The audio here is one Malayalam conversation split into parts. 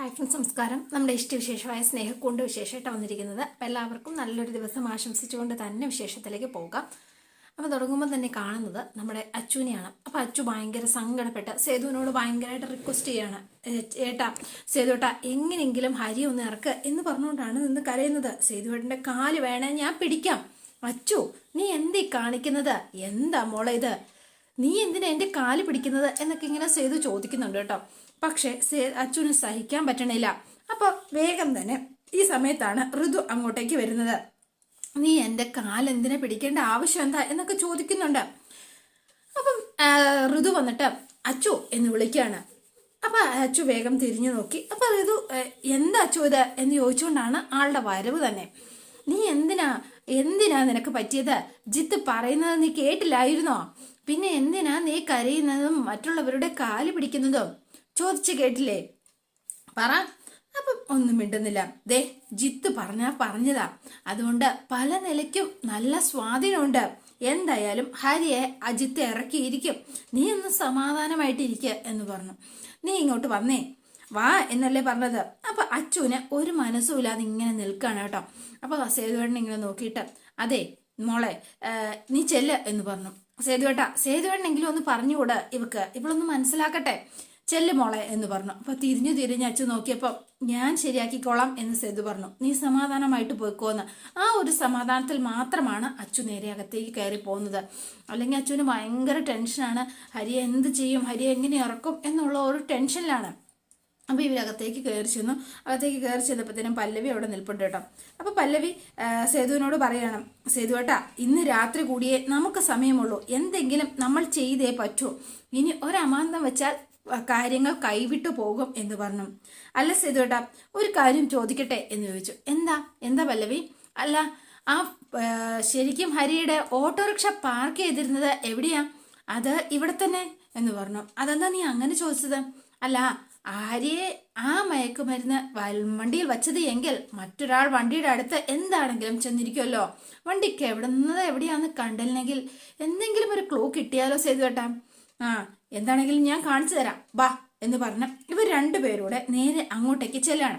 ഹായ് നമസ്കാരം. നമ്മുടെ ഇഷ്ടവിശേഷമായ സ്നേഹക്കൊണ്ട് വിശേഷമായിട്ട് വന്നിരിക്കുന്നത്. അപ്പോൾ എല്ലാവർക്കും നല്ലൊരു ദിവസം ആശംസിച്ചുകൊണ്ട് തന്നെ വിശേഷത്തിലേക്ക് പോകാം. അപ്പോൾ തുടങ്ങുമ്പോൾ തന്നെ കാണുന്നത് നമ്മുടെ അച്ചുവിനെയാണ് അപ്പോൾ അച്ചു ഭയങ്കര സങ്കടപ്പെട്ട് സേതുവിനോട് ഭയങ്കരമായിട്ട് റിക്വസ്റ്റ് ചെയ്യാണ്. "ഏ, ഏട്ടാ സേതുവേട്ടാ എങ്ങനെയെങ്കിലും ഹരി ഒന്ന് ഇറക്ക് എന്ന് പറഞ്ഞുകൊണ്ടാണ് നിന്ന് കരയുന്നത്. സേതുവേട്ടന്റെ കാൽ വേണേ ഞാൻ പിടിക്കാം. അച്ചു നീ എന്തേ കാണിക്കുന്നത് എന്താ മോളെ ഇത്? നീ എന്തിനാ എന്റെ കാൽ പിടിക്കുന്നത്? എന്നൊക്കെ ഇങ്ങനെ സേതു ചോദിക്കുന്നുണ്ട് കേട്ടോ. പക്ഷെ സേ- അച്ഛന് സഹിക്കാൻ പറ്റണില്ല. അപ്പൊ വേഗം തന്നെ ഈ സമയത്താണ് ഋതു അങ്ങോട്ടേക്ക് വരുന്നത്. നീ എന്റെ കാൽ എന്തിനാ പിടിക്കേണ്ട? ആവശ്യം എന്താ? എന്നൊക്കെ ചോദിക്കുന്നുണ്ട്. അപ്പം ഋതു വന്നിട്ട് അച്ചു എന്ന് വിളിക്കുകയാണ്. അപ്പൊ അച്ചു വേഗം തിരിഞ്ഞു നോക്കി. അപ്പൊ ഋതു എന്താ അച്ചു ഇത്? എന്ന് ചോദിച്ചുകൊണ്ടാണ് ആളുടെ വരവ് തന്നെ. നീ എന്തിനാ എന്തിനാ നിനക്ക് പറ്റിയത്? ജിത്ത് പറയുന്നത് നീ കേട്ടില്ലായിരുന്നോ? പിന്നെ എന്തിനാ നീ കരയുന്നതും മറ്റുള്ളവരുടെ കാൽ പിടിക്കുന്നതും? ചോദിച്ചു കേട്ടില്ലേ? പറ. അപ്പം ഒന്നും മിണ്ടുന്നില്ല. ദേ ജിത്ത് പറഞ്ഞാ പറഞ്ഞതാ. അതുകൊണ്ട് പല നിലയ്ക്കും നല്ല സ്വാധീനമുണ്ട്. എന്തായാലും ഹരിയെ അജിത്ത് ഇറക്കിയിരിക്കും. നീ ഒന്ന് സമാധാനമായിട്ടിരിക്കുക എന്ന് പറഞ്ഞു. നീ ഇങ്ങോട്ട് വന്നേ. വാ എന്നല്ലേ പറഞ്ഞത്. അപ്പൊ അച്ചുവിന് ഒരു മനസ്സുമില്ലാതെ ഇങ്ങനെ നിൽക്കാണ് കേട്ടോ. അപ്പൊ സേതുവേട്ടൻ ഇങ്ങനെ നോക്കിയിട്ട് അതെ മോളെ നീ ചെല്ല എന്ന് പറഞ്ഞു. സേതുവേട്ട സേതുവേട്ടനെങ്കിലും ഒന്ന് പറഞ്ഞുകൂട ഇവക്ക്. ഇവളൊന്ന് മനസ്സിലാക്കട്ടെ. ചെല്ലു മോളെ എന്ന് പറഞ്ഞു. അപ്പൊ തിരിഞ്ഞു തിരിഞ്ഞ് നോക്കിയപ്പോ ഞാൻ ശരിയാക്കിക്കോളാം എന്ന് സേതു പറഞ്ഞു. നീ സമാധാനമായിട്ട് പോയിക്കോന്ന്. ആ ഒരു സമാധാനത്തിൽ മാത്രമാണ് അച്ചു നേരെ അകത്തേക്ക് കയറി പോകുന്നത്. അല്ലെങ്കിൽ അച്ചുവിന് ഭയങ്കര ടെൻഷനാണ് ഹരിയെ എന്ത് ചെയ്യും? ഹരിയെ എങ്ങനെ ഇറക്കും? എന്നുള്ള ഒരു ടെൻഷനിലാണ് അപ്പോൾ ഇവരകത്തേക്ക് കയറി ചെന്നു. അകത്തേക്ക് കയറി ചെന്നപ്പോഴത്തേനും പല്ലവി അവിടെ നിൽപ്പുണ്ട് കേട്ടോ. അപ്പോൾ പല്ലവി സേതുവിനോട് പറയണം സേതു ഏട്ടാ ഇന്ന് രാത്രി കൂടിയേ നമുക്ക് സമയമുള്ളൂ. എന്തെങ്കിലും നമ്മൾ ചെയ്തേ പറ്റൂ. ഇനി ഒരമാന്തം വെച്ചാൽ കാര്യങ്ങൾ കൈവിട്ടു പോകും എന്ന് പറഞ്ഞു. അല്ല സേതു ഏട്ടാ ഒരു കാര്യം ചോദിക്കട്ടെ എന്ന് ചോദിച്ചു. എന്താ? എന്താ പല്ലവി? അല്ല ആ, ശരിക്കും ഹരിയുടെ ഓട്ടോറിക്ഷ പാർക്ക് ചെയ്തിരുന്നത് എവിടെയാ? അത് ഇവിടെ തന്നെ? എന്ന് പറഞ്ഞു. അതെന്താ നീ അങ്ങനെ ചോദിച്ചത്? അല്ല ആര്യയെ ആ മയക്കുമരുന്ന് വണ്ടിയിൽ വച്ചത് എങ്കിൽ മറ്റൊരാൾ വണ്ടിയുടെ അടുത്ത് എന്താണെങ്കിലും ചെന്നിരിക്കുമല്ലോ വണ്ടിക്ക് എവിടെ നിന്ന് എവിടെയാന്ന് കണ്ടില്ലെങ്കിൽ എന്തെങ്കിലും ഒരു ക്ലൂ കിട്ടിയാലോ ചെയ്തു കേട്ടാ ആ എന്താണെങ്കിലും ഞാൻ കാണിച്ചു തരാം. ബാ എന്ന് പറഞ്ഞ് ഇവർ രണ്ടുപേരൂടെ നേരെ അങ്ങോട്ടേക്ക് ചെല്ലാണ്.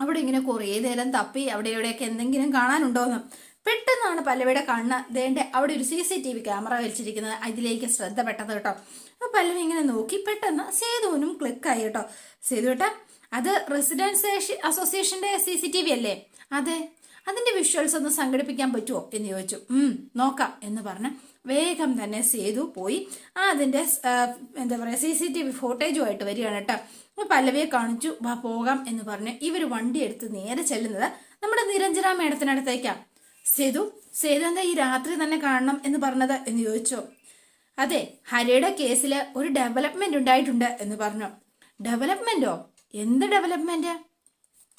അവിടെ ഇങ്ങനെ കുറേ നേരം തപ്പി അവിടെ എവിടെയൊക്കെ എന്തെങ്കിലും കാണാനുണ്ടോന്ന്. പെട്ടെന്നാണ് പല്ലവിയുടെ കണ്ണ് ദേണ്ട അവിടെ ഒരു C C T V camera വലിച്ചിരിക്കുന്നത്. അതിലേക്ക് ശ്രദ്ധ പെട്ടത് കേട്ടോ. പല്ലവി ഇങ്ങനെ നോക്കി. പെട്ടെന്ന് സേതുവിനും ക്ലിക്കായി കേട്ടോ. സേതു കേട്ടാ അത് റെസിഡൻസ് അസോസിയേഷന്റെ സി സി ടി വി അല്ലേ? അതെ. അതിന്റെ വിഷ്വൽസ് ഒന്ന് സംഘടിപ്പിക്കാൻ പറ്റുമോ എന്ന് ചോദിച്ചു. ഉം നോക്കാം എന്ന് പറഞ്ഞ് വേഗം തന്നെ സേതു പോയി. ആ അതിന്റെ എന്താ പറയാ സി സി ടി വി ഫോട്ടേജുമായിട്ട് വരികയാണ് കേട്ടോ. പല്ലവിയെ കാണിച്ചു വാ പോകാം എന്ന് പറഞ്ഞ് ഇവർ വണ്ടി എടുത്ത് നേരെ ചെല്ലുന്നത് നമ്മുടെ നിരഞ്ജന മേഡത്തിനടുത്തേക്കാ. സേതു സേതു എന്താ ഈ രാത്രി തന്നെ കാണണം എന്ന് പറഞ്ഞത് എന്ന് ചോദിച്ചു. അതെ ഹരിയുടെ കേസിൽ ഒരു ഡെവലപ്മെന്റ് ഉണ്ടായിട്ടുണ്ട് എന്ന് പറഞ്ഞു. ഡെവലപ്മെന്റോ എന്ത് ഡെവലപ്മെന്റ്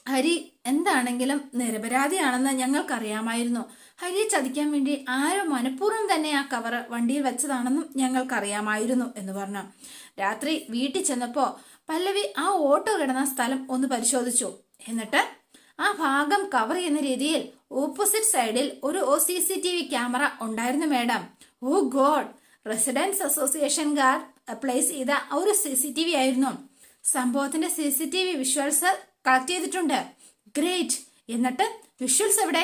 ഹരി എന്താണെങ്കിലും നിരപരാധിയാണെന്ന് ഞങ്ങൾക്കറിയാമായിരുന്നു. ഹരിയെ ചതിക്കാൻ വേണ്ടി ആരോ മനഃപൂർവം തന്നെ ആ കവർ വണ്ടിയിൽ വെച്ചതാണെന്നും ഞങ്ങൾക്കറിയാമായിരുന്നു എന്ന് പറഞ്ഞു. രാത്രി വീട്ടിൽ ചെന്നപ്പോ പല്ലവി ആ ഓട്ടോ കിടന്ന സ്ഥലം ഒന്ന് പരിശോധിച്ചു. എന്നിട്ട് ആ ഭാഗം കവർ ചെയ്യുന്ന രീതിയിൽ ഓപ്പോസിറ്റ് സൈഡിൽ ഒരു O C C T V camera ഉണ്ടായിരുന്നു മാഡം ഓ ഗോഡ് റെസിഡൻസ് അസോസിയേഷൻകാർ പ്ലേസ് ചെയ്ത ഒരു സി സി ടി വി ആയിരുന്നു. സംഭവത്തിന്റെ C C T V visuals collect ചെയ്തിട്ടുണ്ട്. ഗ്രേറ്റ്. എന്നിട്ട് വിഷ്വൽസ് എവിടെ?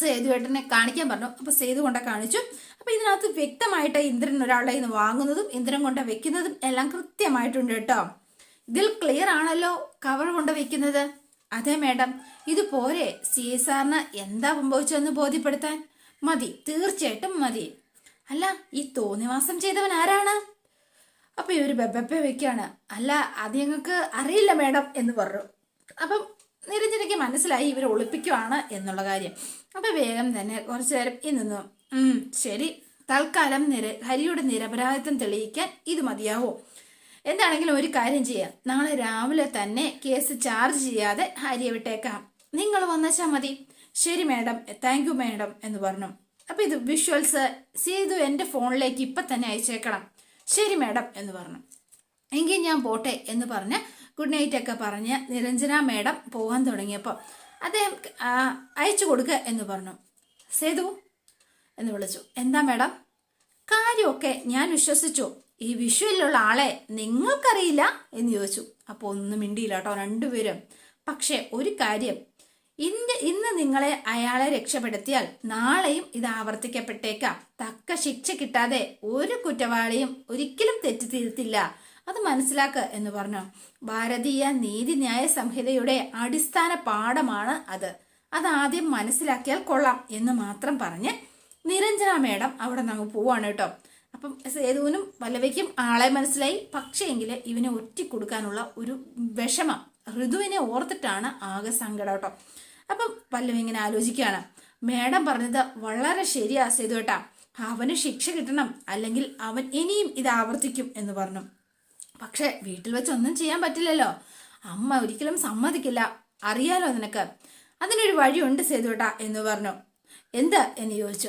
സേതുവേട്ടനെ കാണിക്കാൻ പറഞ്ഞു. അപ്പൊ സേതു കൊണ്ട കാണിച്ചു. അപ്പൊ ഇതിനകത്ത് വ്യക്തമായിട്ട് ഇന്ദ്രൻ ഒരാളുടെ ഇന്ന് വാങ്ങുന്നതും ഇന്ദ്രൻ കൊണ്ട് വെക്കുന്നതും എല്ലാം കൃത്യമായിട്ടുണ്ട് കേട്ടോ. ഇതിൽ ക്ലിയർ ആണല്ലോ കവർ കൊണ്ട് വെക്കുന്നത്. അതെ മേഡം. ഇത് പോരെ. സി എസ് ആറിന് എന്താ സംഭവിച്ചതെന്ന് ബോധ്യപ്പെടുത്താൻ? മതി. തീർച്ചയായിട്ടും മതി. അല്ല ഈ തോന്നിവാസം ചെയ്തവൻ ആരാണ്? അപ്പൊ ഇവർ ബെബപ്പ വെക്കാണ്. അല്ല അത് ഞങ്ങൾക്ക് അറിയില്ല മേഡം എന്ന് പറഞ്ഞു. അപ്പം നിരഞ്ജനയ്ക്ക് മനസ്സിലായി ഇവർ ഒളിപ്പിക്കുവാണ് എന്നുള്ള കാര്യം. അപ്പൊ വേഗം തന്നെ കുറച്ചു നേരം ഉം ശരി. തൽക്കാലം നിര ഹരിയുടെ നിരപരാധിത്വം തെളിയിക്കാൻ ഇത് മതിയാവോ. എന്താണെങ്കിലും ഒരു കാര്യം ചെയ്യാം. നാളെ രാവിലെ തന്നെ കേസ് ചാർജ് ചെയ്യാതെ ഹരിയെ വിട്ടേക്കാം. നിങ്ങൾ വന്നച്ചാൽ മതി. ശരി മാഡം. താങ്ക് യു മാഡം എന്ന് പറഞ്ഞു. അപ്പൊ ഇത് വിഷ്വൽസ് സേതു എന്റെ ഫോണിലേക്ക് ഇപ്പൊ തന്നെ അയച്ചേക്കണം. ശരി മാഡം എന്ന് പറഞ്ഞു. എങ്കിൽ ഞാൻ പോട്ടെ എന്ന് പറഞ്ഞ് ഗുഡ് നൈറ്റ് ഒക്കെ പറഞ്ഞ് നിരഞ്ജന മാഡം പോകാൻ തുടങ്ങിയപ്പോൾ അദ്ദേഹം അയച്ചു കൊടുക്കുക എന്ന് പറഞ്ഞു. സേതു എന്ന് വിളിച്ചു. എന്താ മാഡം? കാര്യമൊക്കെ ഞാൻ വിശ്വസിച്ചു. ഈ വിഷുവിലുള്ള ആളെ നിങ്ങൾക്കറിയില്ല എന്ന് ചോദിച്ചു. അപ്പോൾ ഒന്നും മിണ്ടിയില്ല കേട്ടോ രണ്ടുപേരും. പക്ഷേ ഒരു കാര്യം ഇന്ന് ഇന്ന് നിങ്ങളെ അയാളെ രക്ഷപ്പെടുത്തിയാൽ നാളെയും ഇത് ആവർത്തിക്കപ്പെട്ടേക്കാം. തക്ക ശിക്ഷ കിട്ടാതെ ഒരു കുറ്റവാളിയും ഒരിക്കലും തെറ്റ് തിരുത്തില്ല അത് മനസ്സിലാക്കുക എന്ന് പറഞ്ഞു. ഭാരതീയ നീതിന്യായ സംഹിതയുടെ അടിസ്ഥാന പാഠമാണ് അത്. അതാദ്യം മനസ്സിലാക്കിയാൽ കൊള്ളാം എന്ന് മാത്രം പറഞ്ഞ് നിരഞ്ജന മേഡം അവിടെ നിന്ന് പോവാണ് കേട്ടോ. അപ്പം സേതുവിനും വല്ലവയ്ക്കും ആളെ മനസ്സിലായി. പക്ഷേങ്കിൽ ഇവനെ ഒറ്റിക്കൊടുക്കാനുള്ള ഒരു വിഷമം ഋതുവിനെ ഓർത്തിട്ടാണ് ആകെ സങ്കടം കേട്ടോ. അപ്പം പല്ലവി ഇങ്ങനെ ആലോചിക്കുകയാണ്. മേഡം പറഞ്ഞത് വളരെ ശരിയാ സേതു കേട്ടാ അവന് ശിക്ഷ കിട്ടണം അല്ലെങ്കിൽ അവൻ ഇനിയും ഇത് ആവർത്തിക്കും എന്ന് പറഞ്ഞു. പക്ഷെ വീട്ടിൽ വെച്ച് ഒന്നും ചെയ്യാൻ പറ്റില്ലല്ലോ. അമ്മ ഒരിക്കലും സമ്മതിക്കില്ല. അറിയാലോ നിനക്ക്? അതിനൊരു വഴിയുണ്ട് സേതുവേട്ടാ എന്ന് പറഞ്ഞു. എന്ത് എന്ന് ചോദിച്ചു.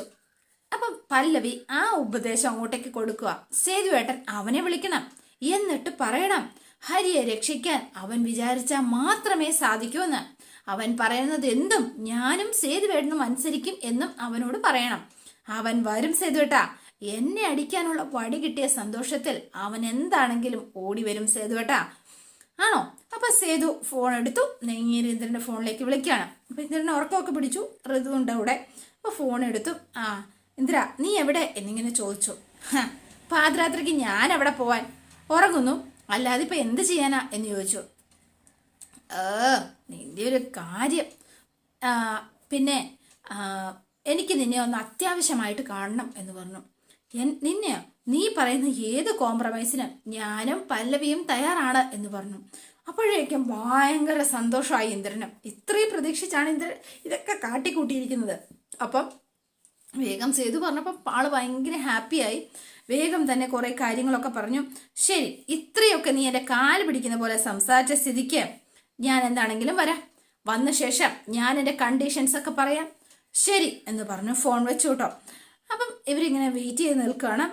അപ്പം പല്ലവി ആ ഉപദേശം അങ്ങോട്ടേക്ക് കൊടുക്കുക. സേതുവേട്ടൻ അവനെ വിളിക്കണം. എന്നിട്ട് പറയണം. ഹരിയെ രക്ഷിക്കാൻ അവൻ വിചാരിച്ചാൽ മാത്രമേ സാധിക്കൂ എന്ന്. അവൻ പറയുന്നത് എന്തും ഞാനും സേതുവേട്ടനും അനുസരിക്കും എന്നും അവനോട് പറയണം. അവൻ വരും സേതുവേട്ടാ എന്നെ അടിക്കാനുള്ള വടി കിട്ടിയ സന്തോഷത്തിൽ അവൻ എന്താണെങ്കിലും ഓടി വരും സേതുവേട്ടാ ആണോ? അപ്പൊ സേതു ഫോൺ എടുത്തു. ഇന്ദ്രന്റെ ഫോണിലേക്ക് വിളിക്കുകയാണ് അപ്പൊ ഇന്ദ്രനെ ഉറക്കമൊക്കെ പിടിച്ചു. ഋതു ഉണ്ട് അവിടെ. അപ്പൊ ഫോൺ എടുത്തു. ആ ഇന്ദ്ര നീ എവിടെ? എന്നിങ്ങനെ ചോദിച്ചു. പാദരാത്രിക്ക് ഞാൻ അവിടെ പോവാൻ. ഉറങ്ങുന്നു. അല്ലാതെ എന്ത് ചെയ്യാനാ? എന്ന് ചോദിച്ചു. ഏ നിന്റെ ഒരു കാര്യം. പിന്നെ എനിക്ക് നിന്നെ ഒന്ന് അത്യാവശ്യമായിട്ട് കാണണം എന്ന് പറഞ്ഞു. നിന്നെ നീ പറയുന്ന ഏത് കോംപ്രമൈസിനും ഞാനും പല്ലവിയും തയ്യാറാണ് എന്ന് പറഞ്ഞു. അപ്പോഴേക്കും ഭയങ്കര സന്തോഷമായി ഇന്ദ്രനും. ഇത്രയും പ്രതീക്ഷിച്ചാണ് ഇന്ദ്രൻ ഇതൊക്കെ കാട്ടിക്കൂട്ടിയിരിക്കുന്നത്. അപ്പം വേഗം സേതു പറഞ്ഞപ്പോൾ ആൾ ഭയങ്കര ഹാപ്പിയായി. വേഗം തന്നെ കുറേ കാര്യങ്ങളൊക്കെ പറഞ്ഞു. ശരി ഇത്രയൊക്കെ നീ എന്റെ കാൽ പിടിക്കുന്ന പോലെ സംസാരിച്ച സ്ഥിതിക്ക് ഞാൻ എന്താണെങ്കിലും വരാം. വന്ന ശേഷം ഞാൻ എന്റെ കണ്ടീഷൻസ് ഒക്കെ പറയാം. ശരി എന്ന് പറഞ്ഞു ഫോൺ വെച്ചു കേട്ടോ അപ്പം ഇവരിങ്ങനെ വെയിറ്റ് ചെയ്ത് നിൽക്കുകയാണ്.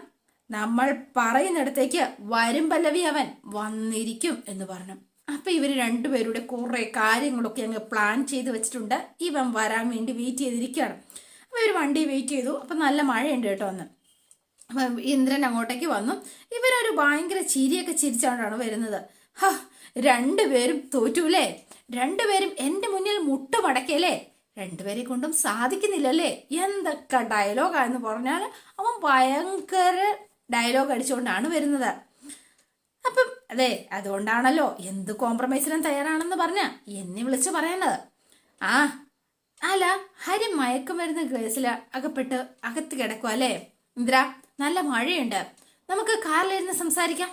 നമ്മൾ പറയുന്നിടത്തേക്ക് വരും പല്ലവി അവൻ വന്നിരിക്കും എന്ന് പറഞ്ഞു. അപ്പൊ ഇവർ രണ്ടുപേരുടെ കുറെ കാര്യങ്ങളൊക്കെ അങ്ങ് പ്ലാൻ ചെയ്ത് വെച്ചിട്ടുണ്ട്. ഇവൻ വരാൻ വേണ്ടി വെയിറ്റ് ചെയ്തിരിക്കുകയാണ്. അപ്പൊ ഇവർ വണ്ടി വെയിറ്റ് ചെയ്തു. അപ്പൊ നല്ല മഴയുണ്ട് കേട്ടോ അന്ന്. അപ്പൊ ഇന്ദ്രൻ അങ്ങോട്ടേക്ക് വന്നു. ഇവരൊരു ഭയങ്കര ചിരിയൊക്കെ ചിരിച്ചുകൊണ്ടാണ് വരുന്നത്. ഹ രണ്ടുപേരും തോറ്റൂലേ? രണ്ടുപേരും എന്റെ മുന്നിൽ മുട്ട മുട്ടുമടക്കിയല്ലേ? രണ്ടുപേരെ കൊണ്ടും സാധിക്കുന്നില്ലല്ലേ? എന്തൊക്കെ ഡയലോഗാന്ന് പറഞ്ഞാൽ അവൻ ഭയങ്കര ഡയലോഗ് അടിച്ചുകൊണ്ടാണ് വരുന്നത്. അപ്പം അതെ അതുകൊണ്ടാണല്ലോ എന്ത് കോംപ്രമൈസിനും തയ്യാറാണെന്ന് പറഞ്ഞ എന്നെ വിളിച്ചു പറയേണ്ടത്. ആ അല്ല ഹരി മയക്കം വരുന്ന ഗ്ലേസിൽ അകപ്പെട്ട് അകത്ത് കിടക്കുക അല്ലേ? ഇന്ദ്ര നല്ല മഴയുണ്ട്. നമുക്ക് കാറിലിരുന്ന് സംസാരിക്കാം.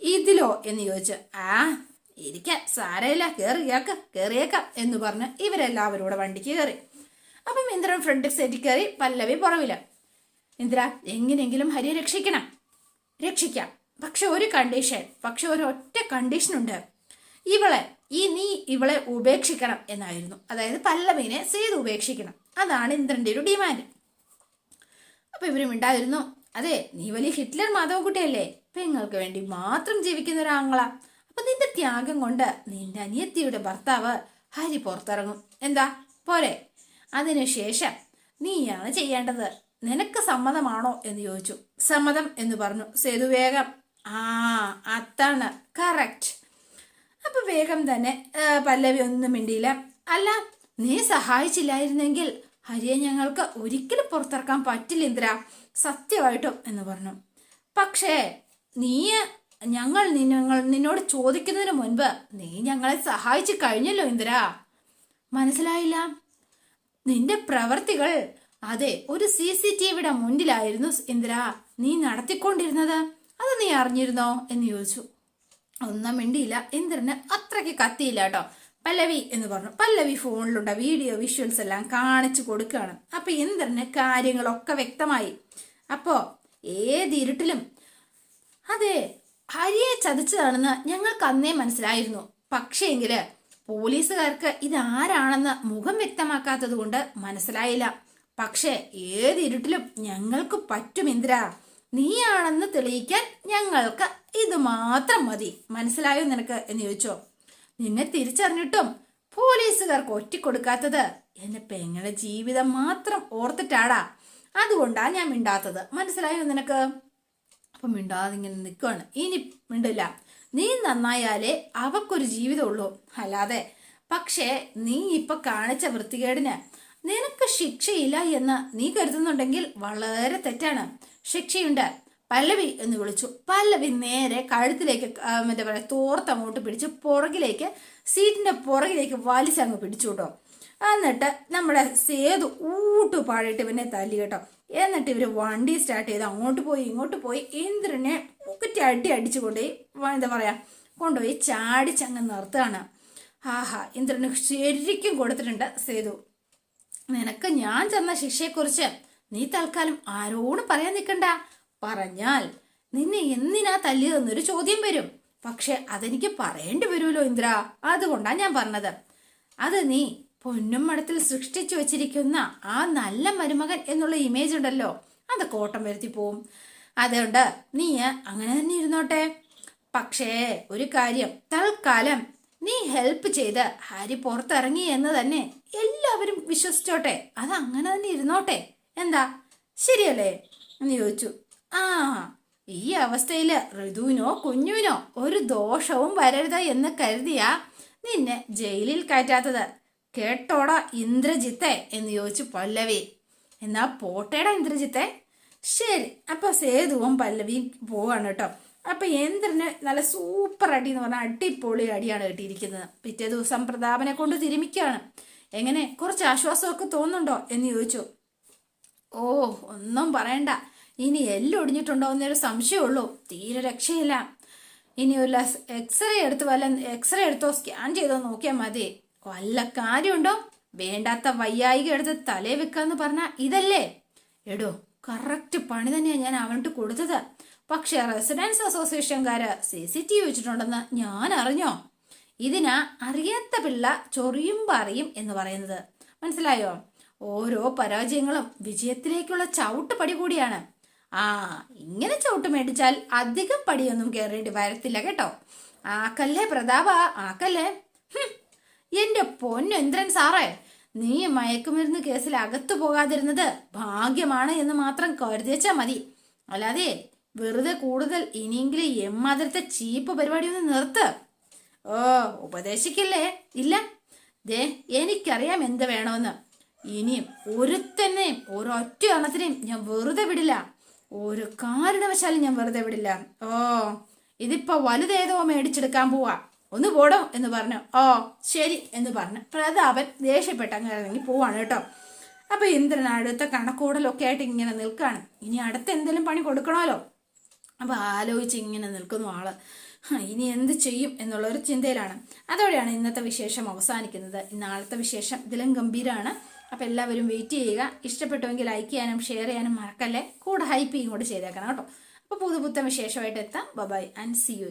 ഇതിലോ? എന്ന് ചോദിച്ചു ആ ഇരിക്കാം. സാരയില്ല. കയറിയാക്ക കയറിയേക്കാം എന്ന് പറഞ്ഞ് ഇവരെല്ലാവരും കൂടെ വണ്ടിക്ക് കയറി അപ്പം ഇന്ദ്രൻ ഫ്രണ്ട് സീറ്റിൽ കയറി പല്ലവി പുറവില്ല ഇന്ദ്ര എങ്ങനെയെങ്കിലും ഹരിയെ രക്ഷിക്കണം. രക്ഷിക്കാം. പക്ഷെ ഒരു കണ്ടീഷൻ പക്ഷെ ഒരു ഒറ്റ കണ്ടീഷൻ ഉണ്ട്. ഇവളെ ഈ നീ ഇവളെ ഉപേക്ഷിക്കണം എന്നായിരുന്നു. അതായത് പല്ലവിനെ സേതു ഉപേക്ഷിക്കണം. അതാണ് ഇന്ദ്രന്റെ ഒരു ഡിമാൻഡ് അപ്പൊ ഇവരും ഉണ്ടായിരുന്നു അതെ നീ വലിയ ഹിറ്റ്ലർ മാധവക്കുട്ടിയല്ലേ പെങ്ങൾക്ക് വേണ്ടി മാത്രം ജീവിക്കുന്ന ഒരാങ്ങളാ. അപ്പൊ നിന്റെ ത്യാഗം കൊണ്ട് നിന്റെ അനിയത്തിയുടെ ഭർത്താവ് ഹരി പുറത്തിറങ്ങും. എന്താ? പോരെ. അതിനുശേഷം നീയാണ് ചെയ്യേണ്ടത്. നിനക്ക് സമ്മതമാണോ എന്ന് ചോദിച്ചു. സമ്മതം എന്ന് പറഞ്ഞു. സേതു വേഗം. ആ അതാണ്. കറക്റ്റ്. അപ്പൊ വേഗം തന്നെ പല്ലവി ഒന്നും മിണ്ടിയില്ല. അല്ല നീ സഹായിച്ചില്ലായിരുന്നെങ്കിൽ ഹരിയെ ഞങ്ങൾക്ക് ഒരിക്കലും പുറത്തിറക്കാൻ പറ്റില്ല ഇന്ദ്ര. സത്യമായിട്ടും എന്ന് പറഞ്ഞു. പക്ഷേ നീ ഞങ്ങൾ നിങ്ങൾ നിന്നോട് ചോദിക്കുന്നതിന് മുൻപ് നീ ഞങ്ങളെ സഹായിച്ചു കഴിഞ്ഞല്ലോ ഇന്ദിര. മനസ്സിലായില്ല? നിന്റെ പ്രവർത്തികൾ അതെ ഒരു സി സി ടി വിയുടെ മുന്നിലായിരുന്നു ഇന്ദിര. നീ നടത്തിക്കൊണ്ടിരുന്നത്. അത് നീ അറിഞ്ഞിരുന്നോ? എന്ന് ചോദിച്ചു. ഒന്നും മിണ്ടിയില്ല. ഇന്ദ്രന് അത്രയ്ക്ക് കത്തിയില്ല കേട്ടോ. പല്ലവി എന്ന് പറഞ്ഞു. പല്ലവി ഫോണിലുണ്ട്. വീഡിയോ വിഷ്വൽസ് എല്ലാം കാണിച്ചു കൊടുക്കുകയാണ്. അപ്പൊ ഇന്ദ്രന് കാര്യങ്ങളൊക്കെ വ്യക്തമായി. അപ്പോ ഏത് ഇരുട്ടിലും അതെ ഹരിയെ ചതിച്ചതാണെന്ന് ഞങ്ങൾക്ക് അന്നേ മനസ്സിലായിരുന്നു. പക്ഷേങ്കിൽ പോലീസുകാർക്ക് ഇതാരാണെന്ന് മുഖം വ്യക്തമാക്കാത്തത് കൊണ്ട് മനസ്സിലായില്ല. പക്ഷേ ഏത് ഇരുട്ടിലും ഞങ്ങൾക്ക് പറ്റും ഇന്ദ്ര. നീയാണെന്ന് തെളിയിക്കാൻ ഞങ്ങൾക്ക് ഇത് മാത്രം മതി. മനസ്സിലായോ നിനക്ക് എന്ന് ചോദിച്ചോ. നിന്നെ തിരിച്ചറിഞ്ഞിട്ടും പോലീസുകാർക്ക് ഒറ്റിക്കൊടുക്കാത്തത് എന്റെ പെങ്ങളുടെ ജീവിതം മാത്രം ഓർത്തിട്ടാടാ. അതുകൊണ്ടാ ഞാൻ മിണ്ടാത്തത്. മനസ്സിലായോ നിനക്ക്? അപ്പൊ മിണ്ടാതെ ഇങ്ങനെ നിൽക്കുകയാണ് ഇനി മിണ്ടില്ല. നീ നന്നായാലേ അവക്കൊരു ജീവിതമുള്ളൂ. അല്ലാതെ പക്ഷേ നീ ഇപ്പൊ കാണിച്ച വൃത്തികേടിന് നിനക്ക് ശിക്ഷയില്ല എന്ന് നീ കരുതുന്നുണ്ടെങ്കിൽ വളരെ തെറ്റാണ്. ശിക്ഷയുണ്ട്. പല്ലവി എന്ന് വിളിച്ചു. പല്ലവി നേരെ കഴുത്തിലേക്ക് എന്താ പറയാ തോർത്തങ്ങോട്ട് പിടിച്ച് പുറകിലേക്ക് സീറ്റിന്റെ പുറകിലേക്ക് വലിച്ചങ്ങ് പിടിച്ചു കേട്ടോ എന്നിട്ട് നമ്മുടെ സേതു ഊട്ട് പാടിയിട്ട് ഇവനെ തല്ലി കേട്ടോ. എന്നിട്ട് ഇവർ വണ്ടി സ്റ്റാർട്ട് ചെയ്ത് അങ്ങോട്ട് പോയി ഇങ്ങോട്ട് പോയി. ഇന്ദ്രനെ ഒക്കെ അടി അടിച്ചു കൊണ്ടുപോയി എന്താ പറയാ കൊണ്ടുപോയി ചാടിച്ചങ്ങ് നിർത്തുകയാണ്. ആഹാ ഇന്ദ്രന് ശരിക്കും കൊടുത്തിട്ടുണ്ട് സേതു. നിനക്ക് ഞാൻ തന്ന ശിക്ഷയെക്കുറിച്ച് നീ തൽക്കാലം ആരോടും പറയാൻ നിൽക്കണ്ട. പറഞ്ഞാൽ നിന്നെ എന്തിനാ തല്ലിയതെന്നൊരു ചോദ്യം വരും. പക്ഷെ അതെനിക്ക് പറയേണ്ടി വരുമല്ലോ ഇന്ദ്ര. അതുകൊണ്ടാണ് ഞാൻ പറഞ്ഞത്. അത് നീ പൊന്നും സൃഷ്ടിച്ചു വെച്ചിരിക്കുന്ന ആ നല്ല മരുമകൻ എന്നുള്ള ഇമേജ് ഉണ്ടല്ലോ. അത് കോട്ടം വരുത്തി പോവും. അതുകൊണ്ട് നീ അങ്ങനെ തന്നെ ഇരുന്നോട്ടെ. പക്ഷേ ഒരു കാര്യം. തൽക്കാലം നീ ഹെൽപ്പ് ചെയ്ത് ഹാരി പുറത്തിറങ്ങി എന്ന് തന്നെ എല്ലാവരും വിശ്വസിച്ചോട്ടെ. അത് അങ്ങനെ തന്നെ ഇരുന്നോട്ടെ. എന്താ? ശരിയല്ലേ? എന്ന് ചോദിച്ചു. ആ ഈ അവസ്ഥയിൽ ഋതുവിനോ കുഞ്ഞുവിനോ ഒരു ദോഷവും വരരുത് എന്ന് കരുതിയാ നിന്നെ ജയിലിൽ കയറ്റാത്തത്. കേട്ടോടാ ഇന്ദ്രജിത്തെ എന്ന് ചോദിച്ചു പല്ലവി. എന്നാ പോട്ടേടാ ഇന്ദ്രജിത്തെ. ശരി അപ്പൊ സേതുവും പല്ലവിയും പോവാണ് കേട്ടോ. അപ്പൊ ഇന്ദ്രന് നല്ല സൂപ്പർ അടി എന്ന് പറഞ്ഞാൽ അടിപൊളി അടിയാണ് കിട്ടിയിരിക്കുന്നത്. പിറ്റേ ദിവസം പ്രതാപനെ കൊണ്ട് തിരുമിക്കുകയാണ്. എങ്ങനെ? കുറച്ച് ആശ്വാസമൊക്കെ തോന്നുന്നുണ്ടോ? എന്ന് ചോദിച്ചു. ഓ ഒന്നും പറയണ്ട. ഇനി എല്ലൊടിഞ്ഞിട്ടുണ്ടോ എന്നൊരു സംശയമുള്ളൂ തീരെ രക്ഷയില്ല. ഇനി ഒരു എക്സ്റേ എടുത്ത് വല്ല എക്സ്റേ എടുത്തോ സ്കാൻ ചെയ്തോ നോക്കിയാൽ മതി. വല്ല കാര്യമുണ്ടോ? വേണ്ടാത്ത വയ്യായിക എടുത്ത് തലേ വെക്കാന്ന് പറഞ്ഞ ഇതല്ലേ? എടോ കറക്റ്റ് പണി തന്നെയാണ് ഞാൻ അവനിട്ട് കൊടുത്തത്. പക്ഷെ റെസിഡൻസ് അസോസിയേഷൻകാര് സി സി ടി വി വെച്ചിട്ടുണ്ടെന്ന് ഞാൻ അറിഞ്ഞോ? ഇതിനാ അറിയാത്ത പിള്ള ചൊറിയും പറയും എന്ന് പറയുന്നത്. മനസ്സിലായോ? ഓരോ പരാജയങ്ങളും വിജയത്തിലേക്കുള്ള ചവിട്ട് പടി കൂടിയാണ്. ആ ഇങ്ങനെ ചവിട്ട് മേടിച്ചാൽ അധികം പടിയൊന്നും കയറേണ്ടി വരത്തില്ല കേട്ടോ. ആക്കല്ലേ പ്രതാപ ആക്കല്ലേ? എന്റെ പൊന്നിന്ദ്രൻ സാറേ നീ മയക്കുമരുന്ന് കേസിൽ അകത്തു പോകാതിരുന്നത് ഭാഗ്യമാണ് എന്ന് മാത്രം കരുതിച്ചാ മതി. അല്ലാതെ വെറുതെ കൂടുതൽ ഇനിയെങ്കിലും എമ്മാതിരത്തെ ചീപ്പ് പരിപാടി ഒന്ന് നിർത്ത്. ഓ ഉപദേശിക്കില്ലേ? ഇല്ല. ദേ എനിക്കറിയാം എന്ത് വേണമെന്ന്. ഇനിയും ഒരുത്തന്നെയും ഒരൊറ്റ എണ്ണത്തിനെയും ഞാൻ വെറുതെ വിടില്ല. ഒരു കാരണവശാലും ഞാൻ വെറുതെ വിടില്ല. ഓ ഇതിപ്പോ വലുതേതോ മേടിച്ചെടുക്കാൻ പോവാ. ഒന്ന് പോടോ എന്ന് പറഞ്ഞു. ഓ ശരി എന്ന് പറഞ്ഞു. പ്രതാപൻ ദേഷ്യപ്പെട്ട് അങ്ങനെ ഇറങ്ങി പോവാണ് കേട്ടോ. അപ്പൊ ഇന്ദ്രൻ അടുത്ത കണക്കൂടലൊക്കെ ആയിട്ട് ഇങ്ങനെ നിൽക്കാണ്. ഇനി അടുത്ത എന്തെങ്കിലും പണി കൊടുക്കണമല്ലോ. അപ്പൊ ആലോചിച്ച് ഇങ്ങനെ നിൽക്കുന്നു ആൾ. ഇനി എന്ത് ചെയ്യും എന്നുള്ള ഒരു ചിന്തയിലാണ്. അതോടെയാണ് ഇന്നത്തെ വിശേഷം അവസാനിക്കുന്നത്. ഇന്നാളത്തെ വിശേഷം ഇതിലും ഗംഭീരമാണ് അപ്പൊ എല്ലാവരും വെയിറ്റ് ചെയ്യുക. ഇഷ്ടപ്പെട്ടുവെങ്കിൽ ലൈക്ക് ചെയ്യാനും ഷെയർ ചെയ്യാനും മറക്കല്ലേ? കൂടെ ഹൈപ്പ് ചെയ്യും കൂടെ ചെയ്തേക്കണം കേട്ടോ. അപ്പൊ പുതുപുത്തൻ വിശേഷമായിട്ട് എത്താം. By and C U